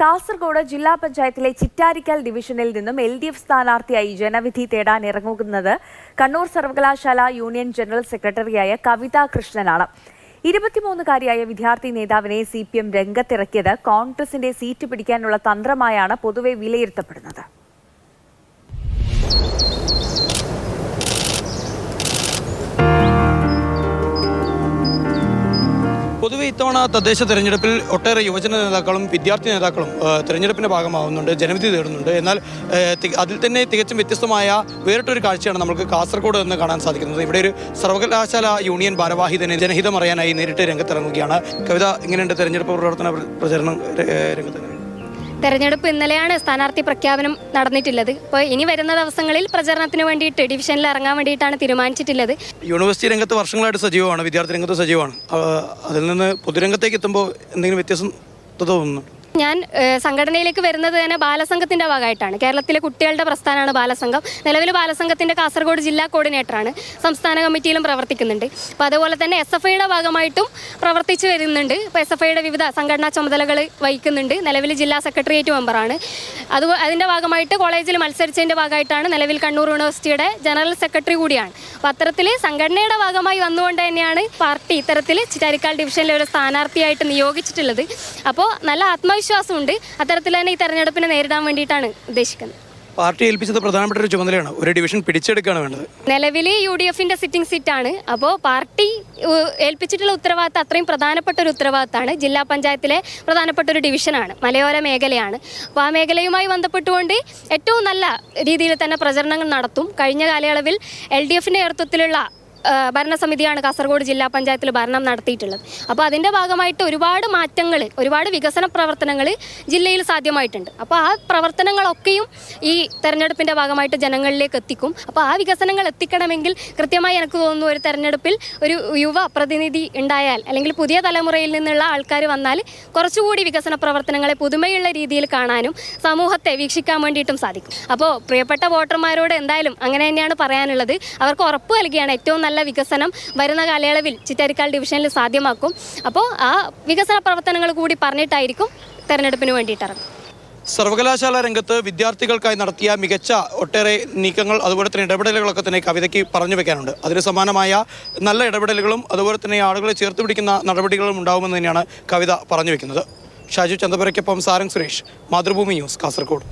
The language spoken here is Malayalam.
കാസർഗോഡ് ജില്ലാ പഞ്ചായത്തിലെ ചിറ്റാരിക്കൽ ഡിവിഷനിൽ നിന്നും എൽ ഡി എഫ് സ്ഥാനാർത്ഥിയായി ജനവിധി തേടാൻ ഇറങ്ങുന്നത് കണ്ണൂർ സർവകലാശാല യൂണിയൻ ജനറൽ സെക്രട്ടറിയായ കവിത കൃഷ്ണനാണ്. ഇരുപത്തിമൂന്നുകാരിയായ വിദ്യാർത്ഥി നേതാവിനെ സി പി എം രംഗത്തിറക്കിയത് കോൺഗ്രസിന്റെ സീറ്റ് പിടിക്കാനുള്ള തന്ത്രമായാണ് പൊതുവെ വിലയിരുത്തപ്പെടുന്നത്. പൊതുവെ ഇത്തവണ തദ്ദേശ തെരഞ്ഞെടുപ്പിൽ ഒട്ടേറെ യുവജന നേതാക്കളും വിദ്യാർത്ഥി നേതാക്കളും തെരഞ്ഞെടുപ്പിന്റെ ഭാഗമാവുന്നുണ്ട് ജനവിധി തേടുന്നുണ്ട്. എന്നാൽ അതിൽ തന്നെ തികച്ചും വ്യത്യസ്തമായ വേറിട്ടൊരു കാഴ്ചയാണ് നമുക്ക് കാസർഗോഡ് എന്ന് കാണാൻ സാധിക്കുന്നത്. ഇവിടെ ഒരു സർവകലാശാല യൂണിയൻ ഭാരവാഹിതനെ ജനഹിതം അറിയാനായി നേരിട്ട് രംഗത്തിറങ്ങുകയാണ്. കവിത ഇങ്ങനെയുണ്ട് തെരഞ്ഞെടുപ്പ് പ്രവർത്തന പ്രചരണം രംഗത്ത്. തെരഞ്ഞെടുപ്പ് ഇന്നലെയാണ് സ്ഥാനാർത്ഥി പ്രഖ്യാപനം നടന്നിട്ടുള്ളത്. ഇപ്പോൾ ഇനി വരുന്ന ദിവസങ്ങളിൽ പ്രചരണത്തിന് വേണ്ടിയിട്ട് ഡിവിഷനിൽ ഇറങ്ങാൻ വേണ്ടിയിട്ടാണ് തീരുമാനിച്ചിട്ടുള്ളത്. യൂണിവേഴ്സിറ്റി രംഗത്ത് വർഷങ്ങളായിട്ട് സജീവമാണ് വിദ്യാർത്ഥി രംഗത്ത് സജീവമാണ്. അതിൽ നിന്ന് പൊതുരംഗത്തേക്ക് എത്തുമ്പോൾ എന്തെങ്കിലും വ്യത്യാസം തോന്നുന്നു ഞാൻ സംഘടനയിലേക്ക് വരുന്നത് തന്നെ ബാലസംഘത്തിന്റെ ഭാഗമായിട്ടാണ്. കേരളത്തിലെ കുട്ടികളുടെ പ്രസ്ഥാനമാണ് ബാലസംഘം. നിലവിൽ ബാലസംഘത്തിന്റെ കാസർഗോഡ് ജില്ലാ കോർഡിനേറ്ററാണ്. സംസ്ഥാന കമ്മിറ്റിയിലും പ്രവർത്തിക്കുന്നുണ്ട്. അപ്പോൾ അതുപോലെ തന്നെ എസ് എഫ് ഐയുടെ ഭാഗമായിട്ടും പ്രവർത്തിച്ചു വരുന്നുണ്ട്. ഇപ്പോൾ എസ് എഫ് ഐയുടെ വിവിധ സംഘടനാ ചുമതലകൾ വഹിക്കുന്നുണ്ട്. നിലവിൽ ജില്ലാ സെക്രട്ടേറിയറ്റ് മെമ്പറാണ്. അത് അതിന്റെ ഭാഗമായിട്ട് കോളേജിൽ മത്സരിച്ചതിന്റെ ഭാഗമായിട്ടാണ് നിലവിൽ കണ്ണൂർ യൂണിവേഴ്സിറ്റിയുടെ ജനറൽ സെക്രട്ടറി കൂടിയാണ്. അപ്പോൾ അത്തരത്തിൽ സംഘടനയുടെ ഭാഗമായി വന്നുകൊണ്ട് തന്നെയാണ് പാർട്ടി ഇത്തരത്തിൽ ചിറ്റാരിക്കാൽ ഡിവിഷനിലെ ഒരു സ്ഥാനാർത്ഥിയായിട്ട് നിയോഗിച്ചിട്ടുള്ളത്. അപ്പോൾ നല്ല ആത്മവിശ്വാസമുണ്ട്. അത്തരത്തിൽ തന്നെ ഈ തെരഞ്ഞെടുപ്പിനെ നേരിടാൻ വേണ്ടിയിട്ടാണ് ഉദ്ദേശിക്കുന്നത്. പാർട്ടി ഏൽപ്പിച്ചത് പ്രധാനപ്പെട്ട ഒരു ചുമതലയാണ്. ഒരു ഡിവിഷൻ പിടിച്ചെടുക്കുകയാണ് വേണ്ടത്. നിലവിൽ യു ഡി എഫിന്റെ സിറ്റിംഗ് സീറ്റാണ്. അപ്പോൾ പാർട്ടി ഏൽപ്പിച്ചിട്ടുള്ള ഉത്തരവാദിത്തം അത്രയും പ്രധാനപ്പെട്ട ഒരു ഉത്തരവാദിത്തമാണ്. ജില്ലാ പഞ്ചായത്തിലെ പ്രധാനപ്പെട്ട ഒരു ഡിവിഷനാണ്. മലയോര മേഖലയാണ്. അപ്പോൾ ആ മേഖലയുമായി ബന്ധപ്പെട്ടുകൊണ്ട് ഏറ്റവും നല്ല രീതിയിൽ തന്നെ പ്രചരണങ്ങൾ നടത്തും. കഴിഞ്ഞ കാലയളവിൽ എൽ ഡി എഫിന്റെ നേതൃത്വത്തിലുള്ള ഭരണസമിതിയാണ് കാസർഗോഡ് ജില്ലാ പഞ്ചായത്തിൽ ഭരണം നടത്തിയിട്ടുള്ളത്. അപ്പോൾ അതിന്റെ ഭാഗമായിട്ട് ഒരുപാട് മാറ്റങ്ങൾ ഒരുപാട് വികസന പ്രവർത്തനങ്ങൾ ജില്ലയിൽ സാധ്യമായിട്ടുണ്ട്. അപ്പോൾ ആ പ്രവർത്തനങ്ങളൊക്കെയും ഈ തെരഞ്ഞെടുപ്പിന്റെ ഭാഗമായിട്ട് ജനങ്ങളിലേക്ക് എത്തിക്കും. അപ്പോൾ ആ വികസനങ്ങൾ എത്തിക്കണമെങ്കിൽ കൃത്യമായി എനിക്ക് തോന്നുന്നു ഒരു തെരഞ്ഞെടുപ്പിൽ ഒരു യുവ പ്രതിനിധി ഉണ്ടായാൽ അല്ലെങ്കിൽ പുതിയ തലമുറയിൽ നിന്നുള്ള ആൾക്കാർ വന്നാൽ കുറച്ചുകൂടി വികസന പ്രവർത്തനങ്ങളെ പുതുമയുള്ള രീതിയിൽ കാണാനും സമൂഹത്തെ വീക്ഷിക്കാൻ വേണ്ടിയിട്ടും സാധിക്കും. അപ്പോൾ പ്രിയപ്പെട്ട വോട്ടർമാരോട് എന്തായാലും അങ്ങനെ തന്നെയാണ് പറയാനുള്ളത്. അവർക്ക് ഉറപ്പ് നൽകിയാണ് ഏറ്റവും നല്ല വികസനം വരുന്ന കാലയളവിൽ ചിറ്റാരിക്കാൽ ഡിവിഷനിൽ സാധ്യമാക്കും. അപ്പോൾ ആ വികസന പ്രവർത്തനങ്ങൾ കൂടി പറഞ്ഞിട്ടായിരിക്കും തെരഞ്ഞെടുപ്പിന് വേണ്ടിയിട്ട് ഇറങ്ങും സർവകലാശാല രംഗത്ത് വിദ്യാർത്ഥികൾക്കായി നടത്തിയ മികച്ച ഒട്ടേറെ നീക്കങ്ങൾ അതുപോലെ തന്നെ ഇടപെടലുകളൊക്കെ തന്നെ കവിതയ്ക്ക് പറഞ്ഞു വെക്കാനുണ്ട്. അതിന് സമാനമായ നല്ല ഇടപെടലുകളും അതുപോലെ തന്നെ ആളുകളെ ചേർത്ത് പിടിക്കുന്ന നടപടികളും ഉണ്ടാവുമെന്ന് തന്നെയാണ് കവിത പറഞ്ഞു വെക്കുന്നത്. ഷാജു ചന്ദപുരയ്ക്കൊപ്പം സാരംഗ് സുരേഷ് മാതൃഭൂമി ന്യൂസ് കാസർഗോഡ്.